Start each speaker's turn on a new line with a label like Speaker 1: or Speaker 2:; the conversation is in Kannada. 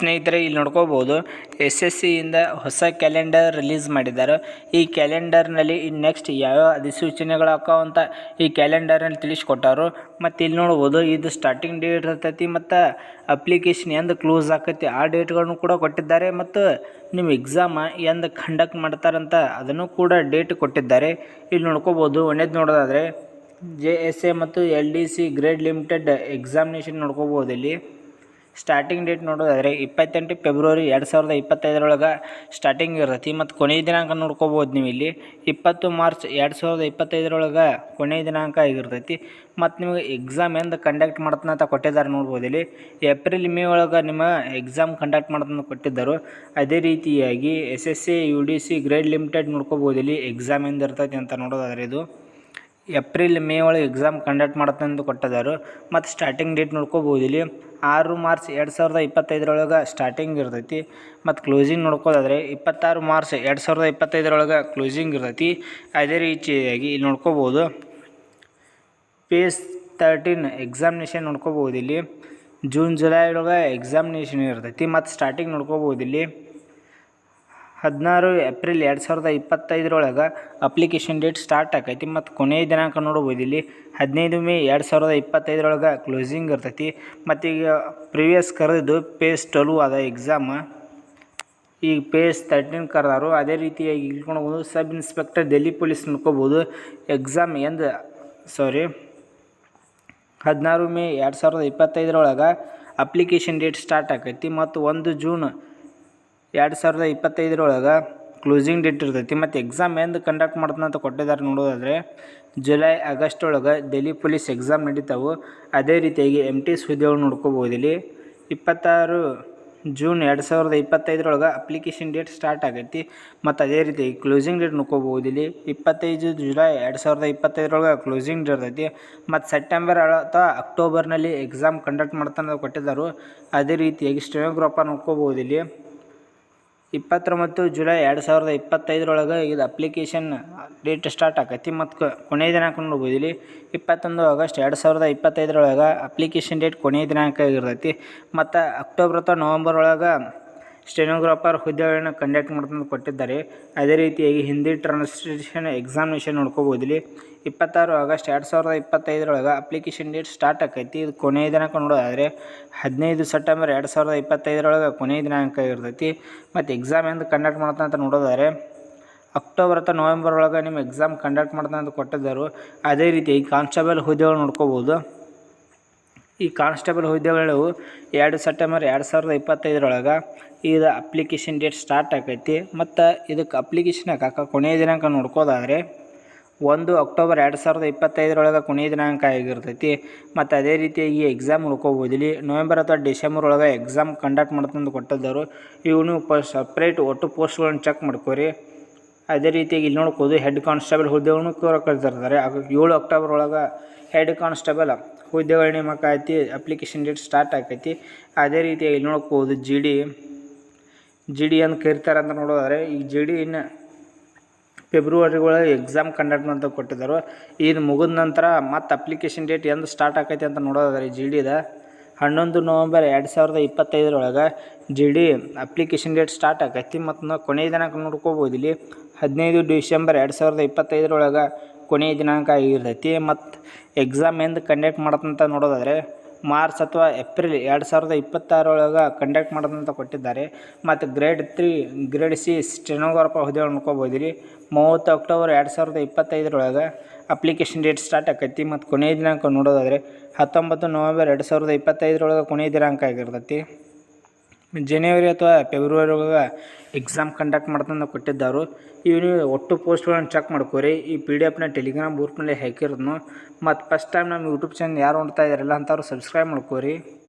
Speaker 1: ಸ್ನೇಹಿತರೆ, ಇಲ್ಲಿ ನೋಡ್ಕೋಬೋದು ಎಸ್ ಎಸ್ ಸಿಯಿಂದ ಹೊಸ ಕ್ಯಾಲೆಂಡರ್ ರಿಲೀಸ್ ಮಾಡಿದ್ದಾರೆ. ಈ ಕ್ಯಾಲೆಂಡರ್ನಲ್ಲಿ ನೆಕ್ಸ್ಟ್ ಯಾವ್ಯಾವ ಅಧಿಸೂಚನೆಗಳು ಅಂತ ಈ ಕ್ಯಾಲೆಂಡರ್ನಲ್ಲಿ ತಿಳಿಸ್ಕೊಟ್ಟಾರು. ಮತ್ತು ಇಲ್ಲಿ ನೋಡ್ಬೋದು, ಇದು ಸ್ಟಾರ್ಟಿಂಗ್ ಡೇಟ್ ಇರ್ತೈತಿ ಮತ್ತು ಅಪ್ಲಿಕೇಶನ್ ಎಂದು ಕ್ಲೋಸ್ ಆಕೈತಿ, ಆ ಡೇಟ್ಗಳನ್ನು ಕೂಡ ಕೊಟ್ಟಿದ್ದಾರೆ. ಮತ್ತು ನಿಮ್ಮ ಎಕ್ಸಾಮ ಎಂದು ಕಂಡಕ್ಟ್ ಮಾಡ್ತಾರಂತ ಅದನ್ನು ಕೂಡ ಡೇಟ್ ಕೊಟ್ಟಿದ್ದಾರೆ. ಇಲ್ಲಿ ನೋಡ್ಕೋಬೋದು, ಒಂದೇದು ನೋಡೋದಾದರೆ ಜೆ ಎಸ್ ಎ ಮತ್ತು L D C grade limited examination ನೋಡ್ಕೋಬೋದು ಇಲ್ಲಿ. ಸ್ಟಾರ್ಟಿಂಗ್ ಡೇಟ್ ನೋಡೋದಾದರೆ ಇಪ್ಪತ್ತೆಂಟು ಫೆಬ್ರವರಿ ಎರಡು ಸಾವಿರದ ಇಪ್ಪತ್ತೈದರೊಳಗೆ ಸ್ಟಾರ್ಟಿಂಗ್ ಇರ್ತೈತಿ. ಮತ್ತು ಕೊನೆಯ ದಿನಾಂಕ ನೋಡ್ಕೋಬೋದು ನೀವು ಇಲ್ಲಿ. ಇಪ್ಪತ್ತು ಮಾರ್ಚ್ ಎರಡು ಸಾವಿರದ ಇಪ್ಪತ್ತೈದರೊಳಗೆ ಕೊನೆಯ ದಿನಾಂಕ ಆಗಿರ್ತೈತಿ. ಮತ್ತು ನಿಮಗೆ ಎಕ್ಸಾಮ್ ಎಂದು ಕಂಡಕ್ಟ್ ಮಾಡ್ತಾನೆ ಅಂತ ಕೊಟ್ಟಿದ್ದಾರೆ ನೋಡ್ಬೋದು ಇಲ್ಲಿ. ಏಪ್ರಿಲ್ ಮೇ ಒಳಗೆ ನಿಮ್ಮ ಎಕ್ಸಾಮ್ ಕಂಡಕ್ಟ್ ಮಾಡ್ತಾನೆ ಕೊಟ್ಟಿದ್ದರು. ಅದೇ ರೀತಿಯಾಗಿ S S C U D C grade limited ನೋಡ್ಕೋಬೋದು ಇಲ್ಲಿ ಎಕ್ಸಾಮ್ ಎಂದು ಇರ್ತೈತಿ ಅಂತ ನೋಡೋದಾದರೆ ಇದು. ಏಪ್ರಿಲ್ ಮೇ ಒಳಗೆ ಎಕ್ಸಾಮ್ ಕಂಡಕ್ಟ್ ಮಾಡ್ತಾನೆ ಅಂತ ಕೊಟ್ಟಿದ್ದಾರೆ. ಮತ್ತು ಸ್ಟಾರ್ಟಿಂಗ್ ಡೇಟ್ ನೋಡ್ಕೋಬೋದು ಇಲ್ಲಿ. ಆರು ಮಾರ್ಚ್ ಎರಡು ಸಾವಿರದ ಇಪ್ಪತ್ತೈದರೊಳಗೆ ಸ್ಟಾರ್ಟಿಂಗ್ ಇರ್ತೈತಿ. ಮತ್ತು ಕ್ಲೋಸಿಂಗ್ ನೋಡ್ಕೋದಾದ್ರೆ ಇಪ್ಪತ್ತಾರು ಮಾರ್ಚ್ ಎರಡು ಸಾವಿರದ ಇಪ್ಪತ್ತೈದರೊಳಗೆ ಕ್ಲೋಸಿಂಗ್ ಇರ್ತೈತಿ. ಅದೇ ರೀತಿಯಾಗಿ ಇಲ್ಲಿ ನೋಡ್ಕೋಬೋದು. ಪೇಸ್ ತರ್ಟೀನ್ ಎಕ್ಸಾಮಿನೇಷನ್ ನೋಡ್ಕೋಬೋದು ಇಲ್ಲಿ ಜೂನ್ ಜುಲೈ ಒಳಗೆ ಎಕ್ಸಾಮಿನೇಷನ್ ಇರ್ತೈತಿ. ಮತ್ತು ಸ್ಟಾರ್ಟಿಂಗ್ ನೋಡ್ಕೋಬೋದು ಇಲ್ಲಿ ಹದಿನಾರು ಏಪ್ರಿಲ್ ಎರಡು ಸಾವಿರದ ಇಪ್ಪತ್ತೈದರೊಳಗೆ ಅಪ್ಲಿಕೇಶನ್ ಡೇಟ್ ಸ್ಟಾರ್ಟ್ ಆಕೈತಿ ಮತ್ತು ಕೊನೆಯ ದಿನಾಂಕ ನೋಡ್ಬೋದು ಇಲ್ಲಿ. ಹದಿನೈದು ಮೇ ಎರಡು ಸಾವಿರದ ಇಪ್ಪತ್ತೈದರೊಳಗೆ ಕ್ಲೋಸಿಂಗ್ ಇರ್ತೈತಿ. ಮತ್ತು ಈಗ ಪ್ರಿವಿಯಸ್ ಕರೆದಿದ್ದು ಪೇಸ್ ಟ್ವೆಲ್ವ್ ಅದ ಎಕ್ಸಾಮ್ ಈಗ ಪೇಸ್ ತರ್ಟೀನ್ ಕರೆದಾರು. ಅದೇ ರೀತಿಯಾಗಿ ಇಳ್ಕೊಂಡು ಸಬ್ ಇನ್ಸ್ಪೆಕ್ಟರ್ ಡೆಲ್ಲಿ ಪೊಲೀಸ್ ನೋಡ್ಕೋಬೋದು. ಎಕ್ಸಾಮ್ ಎಂದು ಸಾರಿ ಹದಿನಾರು ಮೇ ಎರಡು ಸಾವಿರದ ಇಪ್ಪತ್ತೈದರೊಳಗೆ ಅಪ್ಲಿಕೇಶನ್ ಡೇಟ್ ಸ್ಟಾರ್ಟ್ ಆಕೈತಿ. ಮತ್ತು ಒಂದು ಜೂನ್ ಎರಡು ಸಾವಿರದ ಇಪ್ಪತ್ತೈದರೊಳಗೆ ಕ್ಲೋಸಿಂಗ್ ಡೇಟ್ ಇರ್ತೈತಿ. ಮತ್ತು ಎಕ್ಸಾಮ್ ಎಂದು ಕಂಡಕ್ಟ್ ಮಾಡ್ತಾನೆ ಅಂತ ಕೊಟ್ಟಿದ್ದಾರೆ ನೋಡೋದಾದರೆ ಜುಲೈ ಆಗಸ್ಟ್ ಒಳಗೆ ಡೆಲ್ಲಿ ಪೊಲೀಸ್ ಎಕ್ಸಾಮ್ ನಡೀತಾವೆ. ಅದೇ ರೀತಿಯಾಗಿ ಎಂ ಟಿ ಹುದ್ದೆಗಳು ನೋಡ್ಕೋಬೋದು ಇಲ್ಲಿ. ಇಪ್ಪತ್ತಾರು ಜೂನ್ ಎರಡು ಸಾವಿರದ ಇಪ್ಪತ್ತೈದರೊಳಗೆ ಅಪ್ಲಿಕೇಶನ್ ಡೇಟ್ ಸ್ಟಾರ್ಟ್ ಆಗೈತಿ. ಮತ್ತು ಅದೇ ರೀತಿ ಕ್ಲೋಸಿಂಗ್ ಡೇಟ್ ನೋಡ್ಕೋಬೋದು ಇಲ್ಲಿ. ಇಪ್ಪತ್ತೈದು ಜುಲೈ ಎರಡು ಸಾವಿರದ ಇಪ್ಪತ್ತೈದರೊಳಗೆ ಕ್ಲೋಸಿಂಗ್ ಡೇಟ್ ಇರ್ತೈತಿ. ಮತ್ತು ಸೆಪ್ಟೆಂಬರ್ ಅಥವಾ ಅಕ್ಟೋಬರ್ನಲ್ಲಿ ಎಕ್ಸಾಮ್ ಕಂಡಕ್ಟ್ ಮಾಡ್ತಾನೆ ಕೊಟ್ಟಿದ್ದಾರೆ ಅದೇ ರೀತಿಯಾಗಿ ಸ್ಟೆನೋಗ್ರಾಫರ್ ನೋಡ್ಕೋಬೋದು ಇಲ್ಲಿ. ಇಪ್ಪತ್ತೊಂಬತ್ತು ಜುಲೈ ಎರಡು ಸಾವಿರದ ಇಪ್ಪತ್ತೈದರೊಳಗೆ ಇದು ಅಪ್ಲಿಕೇಶನ್ ಡೇಟ್ ಸ್ಟಾರ್ಟ್ ಆಕೈತಿ. ಮತ್ತು ಕೊನೆಯ ದಿನಾಂಕ ನೋಡ್ಬೋದು. ಇಲ್ಲಿ ಇಪ್ಪತ್ತೊಂದು ಆಗಸ್ಟ್ ಎರಡು ಸಾವಿರದ ಇಪ್ಪತ್ತೈದರೊಳಗೆ ಅಪ್ಲಿಕೇಶನ್ ಡೇಟ್ ಕೊನೆಯ ದಿನಾಂಕ ಇರ್ತೈತಿ. ಮತ್ತು ಅಕ್ಟೋಬರ್ ಅಥವಾ ನವಂಬರ್ ಒಳಗೆ ಸ್ಟೆನೋಗ್ರಾಫರ್ ಹುದ್ದೆಗಳನ್ನು ಕಂಡಕ್ಟ್ ಮಾಡ್ತಾನೆ ಕೊಟ್ಟಿದ್ದಾರೆ. ಅದೇ ರೀತಿಯಾಗಿ ಹಿಂದಿ ಟ್ರಾನ್ಸ್ಲೇಷನ್ ಎಕ್ಸಾಮಿನೇಷನ್ ನೋಡ್ಕೋಬೋದು ಇಲ್ಲಿ ಇಪ್ಪತ್ತಾರು ಆಗಸ್ಟ್ ಎರಡು ಸಾವಿರದ ಇಪ್ಪತ್ತೈದರೊಳಗೆ ಅಪ್ಲಿಕೇಶನ್ ಡೇಟ್ ಸ್ಟಾರ್ಟ್ ಆಕೈತಿ. ಇದು ಕೊನೆಯ ದಿನಾಂಕ ನೋಡೋದಾದರೆ ಹದಿನೈದು ಸೆಪ್ಟೆಂಬರ್ ಎರಡು ಸಾವಿರದ ಇಪ್ಪತ್ತೈದರೊಳಗೆ ಕೊನೆಯ ದಿನಾಂಕ ಇರ್ತೈತಿ. ಮತ್ತು ಎಕ್ಸಾಮ್ ಎಂದು ಕಂಡಕ್ಟ್ ಮಾಡ್ತಾನೆ ಅಂತ ನೋಡೋದಾದರೆ ಅಕ್ಟೋಬರ್ ಅಥವಾ ನವೆಂಬರ್ ಒಳಗೆ ನಿಮ್ಮ ಎಕ್ಸಾಮ್ ಕಂಡಕ್ಟ್ ಮಾಡ್ತಾನೆ ಅಂತ ಕೊಟ್ಟಿದ್ದರು. ಅದೇ ರೀತಿ ಕಾನ್ಸ್ಟೇಬಲ್ ಹುದ್ದೆಗಳು ನೋಡ್ಕೋಬೋದು ಈ ಕಾನ್ಸ್ಟೇಬಲ್ ಹುದ್ದೆಗಳು ಎರಡು ಸೆಪ್ಟೆಂಬರ್ ಎರಡು ಸಾವಿರದ ಇಪ್ಪತ್ತೈದರೊಳಗೆ ಇದು ಅಪ್ಲಿಕೇಶನ್ ಡೇಟ್ ಸ್ಟಾರ್ಟ್ ಆಕೈತಿ. ಮತ್ತು ಇದಕ್ಕೆ ಅಪ್ಲಿಕೇಶನ್ ಹಾಕಕ್ಕೆ ಕೊನೆಯ ದಿನಾಂಕ ನೋಡ್ಕೋದಾದರೆ ಒಂದು ಅಕ್ಟೋಬರ್ ಎರಡು ಸಾವಿರದ ಇಪ್ಪತ್ತೈದರೊಳಗೆ ಕೊನೆಯ ದಿನಾಂಕ ಆಗಿರ್ತೈತಿ. ಮತ್ತು ಅದೇ ರೀತಿಯಾಗಿ ಎಕ್ಸಾಮ್ ಉಳ್ಕೋಬೋದು ಇಲ್ಲಿ ನವೆಂಬರ್ ಅಥವಾ ಡಿಸೆಂಬರ್ ಒಳಗೆ ಎಕ್ಸಾಮ್ ಕಂಡಕ್ಟ್ ಮಾಡ್ತಂದು ಕೊಟ್ಟಿದ್ದರು ಇವು ನೀವು ಪ ಸಪ್ರೇಟ್ ಒಟ್ಟು ಪೋಸ್ಟ್ಗಳನ್ನು ಚೆಕ್ ಮಾಡ್ಕೋರಿ. ಅದೇ ರೀತಿಯಾಗಿ ಇಲ್ಲಿ ನೋಡ್ಕೋದು ಹೆಡ್ ಕಾನ್ಸ್ಟೇಬಲ್ ಹುದ್ದೆಗಳನ್ನು ಕರೆದಿರ್ತಾರೆ ಏಳು ಅಕ್ಟೋಬರ್ ಒಳಗೆ ಹೆಡ್ ಕಾನ್ಸ್ಟೇಬಲ್ ಹುದ್ದೆಗಳ ನೇಮಕ ಐತಿ ಅಪ್ಲಿಕೇಶನ್ ಡೇಟ್ ಸ್ಟಾರ್ಟ್ ಆಕೈತಿ. ಅದೇ ರೀತಿಯಾಗಿ ಇಲ್ಲಿ ನೋಡ್ಕೋದು ಜಿ ಡಿ ಜಿ ಡಿ ಅಂತ ಕರಿತಾರೆ ಅಂತ ನೋಡೋದಾದ್ರೆ, ಈ ಜಿ ಡಿ ಫೆಬ್ರವರಿ ಒಳಗೆ ಎಕ್ಸಾಮ್ ಕಂಡಕ್ಟ್ ಅಂತ ಕೊಟ್ಟಿದ್ದಾರೆ ಇದು ಮುಗಿದ ನಂತರ ಮತ್ತು ಅಪ್ಲಿಕೇಶನ್ ಡೇಟ್ ಎಂದು ಸ್ಟಾರ್ಟ್ ಆಕೈತಿ ಅಂತ ನೋಡೋದಾದ್ರೆ ಜಿ ಡಿದ ಹನ್ನೊಂದು ನವಂಬರ್ ಎರಡು ಸಾವಿರದ ಇಪ್ಪತ್ತೈದರೊಳಗೆ G D application date start ಆಕೈತಿ. ಮತ್ತು ನಾವು ಕೊನೆಯ ದಿನಾಂಕ ನೋಡ್ಕೋಬೋದು ಇಲ್ಲಿ. ಹದಿನೈದು ಡಿಸೆಂಬರ್ ಎರಡು ಸಾವಿರದ ಇಪ್ಪತ್ತೈದರೊಳಗೆ ಕೊನೆಯ ದಿನಾಂಕ ಆಗಿರ್ತೈತಿ. ಮತ್ತು ಎಕ್ಸಾಮ್ ಎಂದು ಕಂಡಕ್ಟ್ ಮಾಡತ್ತಂತ ನೋಡೋದಾದರೆ, ಮಾರ್ಚ್ ಅಥವಾ ಏಪ್ರಿಲ್ ಎರಡು ಸಾವಿರದ ಇಪ್ಪತ್ತಾರೊಳಗೆ ಕಂಡಕ್ಟ್ ಮಾಡೋದಂತ ಕೊಟ್ಟಿದ್ದಾರೆ. ಮತ್ತು grade three grade C stenographer ಹುದ್ದೆ ನೋಡ್ಕೋಬೋದು ರೀ ಮೂವತ್ತು ಅಕ್ಟೋಬರ್ ಎರಡು ಸಾವಿರದ ಇಪ್ಪತ್ತೈದರೊಳಗೆ ಅಪ್ಲಿಕೇಶನ್ ಡೇಟ್ ಸ್ಟಾರ್ಟ್ ಆಕೈತಿ. ಮತ್ತು ಕೊನೆಯ ದಿನಾಂಕ ನೋಡೋದಾದರೆ, ಹತ್ತೊಂಬತ್ತು ನವೆಂಬರ್ ಎರಡು ಸಾವಿರದ ಇಪ್ಪತ್ತೈದರೊಳಗೆ ಕೊನೆಯ ದಿನಾಂಕ ಆಗಿರ್ತೈತಿ. ಜನವರಿ ಅಥವಾ ಫೆಬ್ರವರಿ ಒಳಗೆ ಎಕ್ಸಾಮ್ ಕಂಡಕ್ಟ್ ಮಾಡ್ತಂದು ಕೊಟ್ಟಿದ್ದರು ಇವು ಒಟ್ಟು ಪೋಸ್ಟ್ಗಳನ್ನು ಚೆಕ್ ಮಾಡ್ಕೋರಿ. ಈ ಪಿ ಡಿ ಎಫ್ನ ಟೆಲಿಗ್ರಾಮ್ ಗ್ರೂಪ್ನಲ್ಲಿ ಹಾಕಿರೋದನ್ನು ಮತ್ತು ಫಸ್ಟ್ ಟೈಮ್ ನಮ್ಮ ಯೂಟ್ಯೂಬ್ ಚಾನಲ್ ಯಾರು ನೋಡ್ತಾ ಇದ್ದಾರಲ್ಲ ಅಂಥವ್ರು ಸಬ್ಸ್ಕ್ರೈಬ್ ಮಾಡ್ಕೋರಿ.